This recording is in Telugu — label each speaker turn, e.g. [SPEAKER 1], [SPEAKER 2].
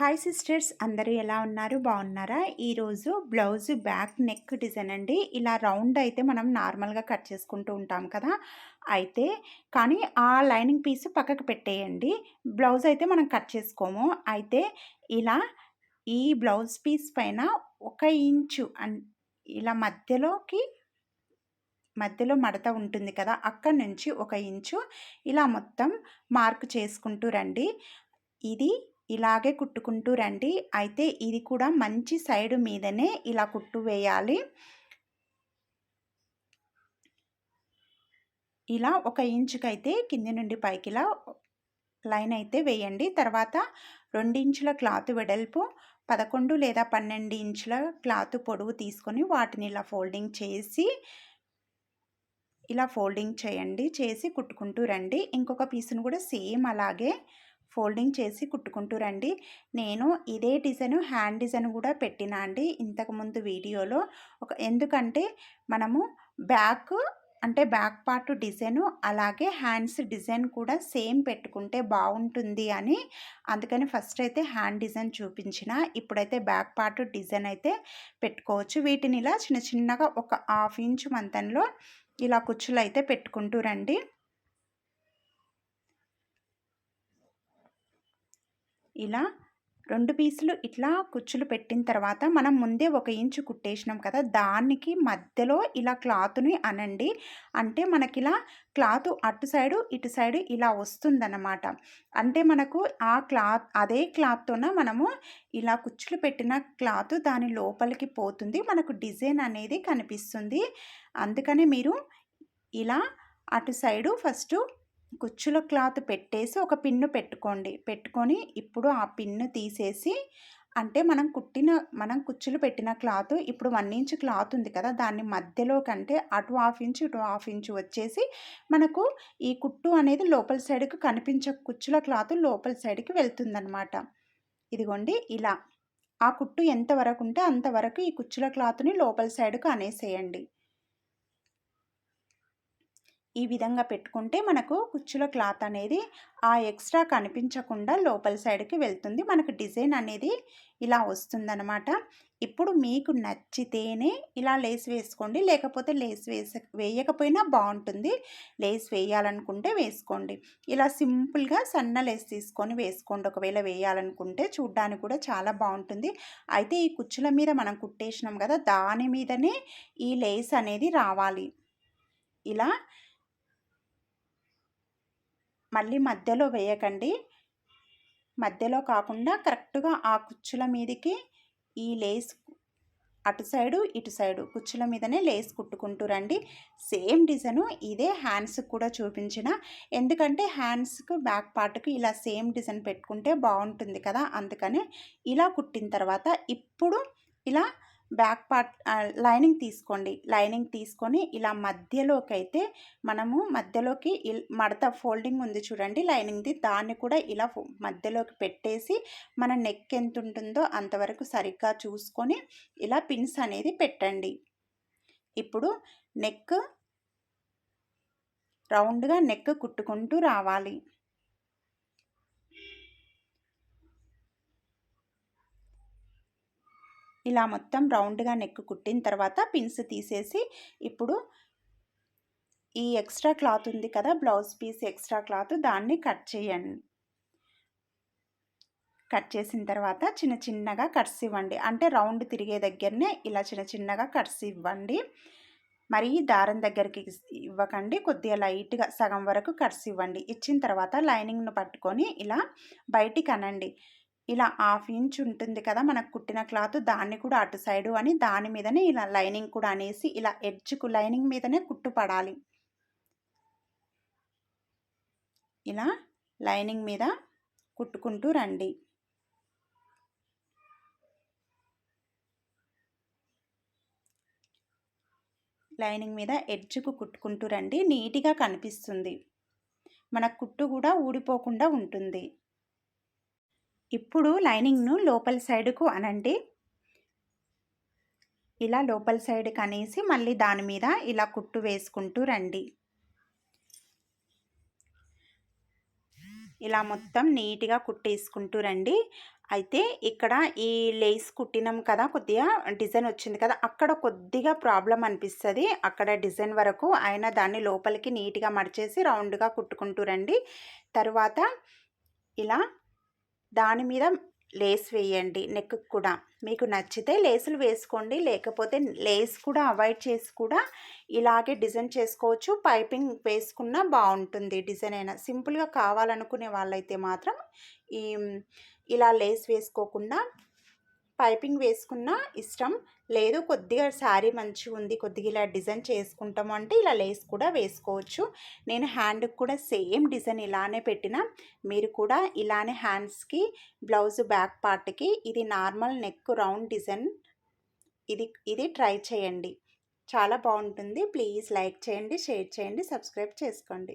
[SPEAKER 1] హాయ్ సిస్టర్స్ అందరూ ఎలా ఉన్నారు? బాగున్నారా? ఈరోజు బ్లౌజ్ బ్యాక్ నెక్ డిజైన్ అండి. ఇలా రౌండ్ అయితే మనం నార్మల్గా కట్ చేసుకుంటూ ఉంటాం కదా. అయితే కానీ ఆ లైనింగ్ పీస్ పక్కకు పెట్టేయండి. బ్లౌజ్ అయితే మనం కట్ చేసుకోము. అయితే ఇలా ఈ బ్లౌజ్ పీస్ పైన ఒక ఇంచు అన్ ఇలా మధ్యలోకి మధ్యలో మడత ఉంటుంది కదా అక్కడి నుంచి ఒక ఇంచు ఇలా మొత్తం మార్క్ చేసుకుంటూ రండి. ఇది ఇలాగే కుట్టుకుంటూ రండి. అయితే ఇది కూడా మంచి సైడ్ మీదనే ఇలా కుట్టు వేయాలి. ఇలా ఒక ఇంచుకైతే కింది నుండి పైకి ఇలా లైన్ అయితే వేయండి. తర్వాత ఇంచుల క్లాత్ వెడల్పు పదకొండు లేదా పన్నెండు ఇంచుల క్లాత్ పొడవు తీసుకొని వాటిని ఇలా ఫోల్డింగ్ చేసి ఇలా ఫోల్డింగ్ చేయండి. చేసి కుట్టుకుంటూ రండి. ఇంకొక పీస్ను కూడా సేమ్ అలాగే ఫోల్డింగ్ చేసి కుట్టుకుంటూ రండి. నేను ఇదే డిజైన్ హ్యాండ్ డిజైన్ కూడా పెట్టినా అండి ఇంతకుముందు వీడియోలో. ఒక ఎందుకంటే మనము బ్యాక్ అంటే బ్యాక్ పార్ట్ డిజైన్ అలాగే హ్యాండ్స్ డిజైన్ కూడా సేమ్ పెట్టుకుంటే బాగుంటుంది అని అందుకని ఫస్ట్ అయితే హ్యాండ్ డిజైన్ చూపించిన. ఇప్పుడైతే బ్యాక్ పార్ట్ డిజైన్ అయితే పెట్టుకోవచ్చు. వీటిని ఇలా చిన్న చిన్నగా ఒక హాఫ్ ఇంచ్ మంతంలో ఇలా కుచ్చులు అయితే పెట్టుకుంటూ రండి. ఇలా రెండు పీసులు ఇట్లా కుచ్చులు పెట్టిన తర్వాత మనం ముందే ఒక ఇంచు కుట్టేసినాం కదా దానికి మధ్యలో ఇలా క్లాత్ని అనండి. అంటే మనకి ఇలా క్లాత్ అటు సైడు ఇటు సైడు ఇలా వస్తుందన్నమాట. అంటే మనకు ఆ క్లాత్ అదే క్లాత్తోన మనము ఇలా కుచ్చులు పెట్టిన క్లాత్ దాని లోపలికి పోతుంది. మనకు డిజైన్ అనేది కనిపిస్తుంది. అందుకనే మీరు ఇలా అటు సైడు ఫస్ట్ కుచ్చుల క్లాత్ పెట్టేసి ఒక పిన్ను పెట్టుకోండి. పెట్టుకొని ఇప్పుడు ఆ పిన్ను తీసేసి అంటే మనం కుట్టిన మనం కుచ్చులు పెట్టిన క్లాత్ ఇప్పుడు వన్ ఇంచ్ క్లాత్ ఉంది కదా దాన్ని మధ్యలో కంటే అటు హాఫ్ ఇంచ్ ఇటు హాఫ్ ఇంచ్ వచ్చేసి మనకు ఈ కుట్టు అనేది లోపల సైడ్కి కనిపించే కుచ్చుల క్లాత్ లోపల సైడ్కి వెళ్తుందనమాట ఇదిగోండి ఇలా. ఆ కుట్టు ఎంతవరకు ఉంటే అంతవరకు ఈ కుచ్చుల క్లాత్ని లోపల సైడ్కు అనేసేయండి. ఈ విధంగా పెట్టుకుంటే మనకు కుచ్చుల క్లాత్ అనేది ఆ ఎక్స్ట్రా కనిపించకుండా లోపల సైడ్కి వెళ్తుంది. మనకు డిజైన్ అనేది ఇలా వస్తుందన్నమాట. ఇప్పుడు మీకు నచ్చితేనే ఇలా లేస్ వేసుకోండి. లేకపోతే లేస్ వేస వేయకపోయినా బాగుంటుంది. లేస్ వేయాలనుకుంటే వేసుకోండి. ఇలా సింపుల్గా సన్న లేస్ తీసుకొని వేసుకోండి. ఒకవేళ వేయాలనుకుంటే చూడ్డానికి కూడా చాలా బాగుంటుంది. అయితే ఈ కుచ్చుల మీద మనం కుట్టేసినాం కదా దాని మీదనే ఈ లేస్ అనేది రావాలి. ఇలా మళ్ళీ మధ్యలో వేయకండి. మధ్యలో కాకుండా కరెక్ట్గా ఆ కుచ్చుల మీదకి ఈ లేస్ అటు సైడు ఇటు సైడు కుచ్చుల మీదనే లేస్ కుట్టుకుంటూ రండి. సేమ్ డిజైను ఇదే హ్యాండ్స్కి కూడా చూపించిన. ఎందుకంటే హ్యాండ్స్కి బ్యాక్ పార్ట్కి ఇలా సేమ్ డిజైన్ పెట్టుకుంటే బాగుంటుంది కదా! అందుకనే ఇలా కుట్టిన తర్వాత ఇప్పుడు ఇలా బ్యాక్ పార్ట్ లైనింగ్ తీసుకోండి. లైనింగ్ తీసుకొని ఇలా మధ్యలోకి అయితే మనము మధ్యలోకి మడత ఫోల్డింగ్ ఉంది చూడండి. లైనింగ్ది దాన్ని కూడా ఇలా మధ్యలోకి పెట్టేసి మన నెక్ ఎంత ఉంటుందో అంతవరకు సరిగ్గా చూసుకొని ఇలా పిన్స్ అనేది పెట్టండి. ఇప్పుడు నెక్ రౌండ్గా నెక్ కుట్టుకుంటూ రావాలి. ఇలా మొత్తం రౌండ్గా నెక్ కుట్టిన తర్వాత పిన్స్ తీసేసి ఇప్పుడు ఈ ఎక్స్ట్రా క్లాత్ ఉంది కదా బ్లౌజ్ పీస్ ఎక్స్ట్రా క్లాత్ దాన్ని కట్ చేయండి కట్ చేసిన తర్వాత చిన్న చిన్నగా కట్స్ ఇవ్వండి. అంటే రౌండ్ తిరిగే దగ్గరనే ఇలా చిన్న చిన్నగా కట్స్ ఇవ్వండి. మరి దారం దగ్గరికి ఇవ్వకండి. కొద్దిగా లైట్గా సగం వరకు కట్స్ ఇవ్వండి. ఇచ్చిన తర్వాత లైనింగ్ను పట్టుకొని ఇలా బయటికి అనండి ఇలా హాఫ్ ఇంచ్ ఉంటుంది కదా మనకు కుట్టిన క్లాత్ దాన్ని కూడా అటు సైడు అని దాని మీదనే ఇలా లైనింగ్ కూడా అనేసి ఇలా ఎడ్జ్కు లైనింగ్ మీదనే కుట్టు పడాలి ఇలా లైనింగ్ మీద కుట్టుకుంటూ రండి. లైనింగ్ మీద ఎడ్జ్కు కుట్టుకుంటూ రండి. నీట్గా కనిపిస్తుంది. మన కుట్టు కూడా ఊడిపోకుండా ఉంటుంది. ఇప్పుడు లైనింగ్ను లోపల సైడ్కు అనండి. ఇలా లోపల సైడ్కి అనేసి మళ్ళీ దాని మీద ఇలా కుట్టు వేసుకుంటూ రండి. ఇలా మొత్తం నీట్గా కుట్టేసుకుంటూ రండి. అయితే ఇక్కడ ఈ లేస్ కుట్టినాం కదా కొద్దిగా డిజైన్ వచ్చింది కదా అక్కడ కొద్దిగా ప్రాబ్లం అనిపిస్తుంది. అక్కడ డిజైన్ వరకు అయినా దాన్ని లోపలికి నీట్గా మడిచేసి రౌండ్గా కుట్టుకుంటూ రండి. తర్వాత ఇలా దాని మీద లేస్ వేయండి నెక్ కూడా. మీకు నచ్చితే లేసులు వేసుకోండి లేకపోతే లేస్ కూడా అవాయిడ్ చేసి కూడా ఇలాగే డిజైన్ చేసుకోవచ్చు. పైపింగ్ వేసుకున్నా బాగుంటుంది డిజైన్ అయినా. సింపుల్గా కావాలనుకునే వాళ్ళైతే మాత్రం ఈ ఇలా లేస్ వేసుకోకుండా పైపింగ్ వేసుకున్న ఇష్టం. లేదు కొద్దిగా శారీ మంచిగా ఉంది కొద్దిగా ఇలా డిజైన్ చేసుకుంటాము అంటే ఇలా లేస్ కూడా వేసుకోవచ్చు. నేను హ్యాండ్కి కూడా సేమ్ డిజైన్ ఇలానే పెట్టిన. మీరు కూడా ఇలానే హ్యాండ్స్కి బ్లౌజ్ బ్యాక్ పార్ట్కి ఇది నార్మల్ నెక్ రౌండ్ డిజైన్. ఇది ఇది ట్రై చేయండి. చాలా బాగుంటుంది. ప్లీజ్ లైక్ చేయండి షేర్ చేయండి సబ్స్క్రైబ్ చేసుకోండి.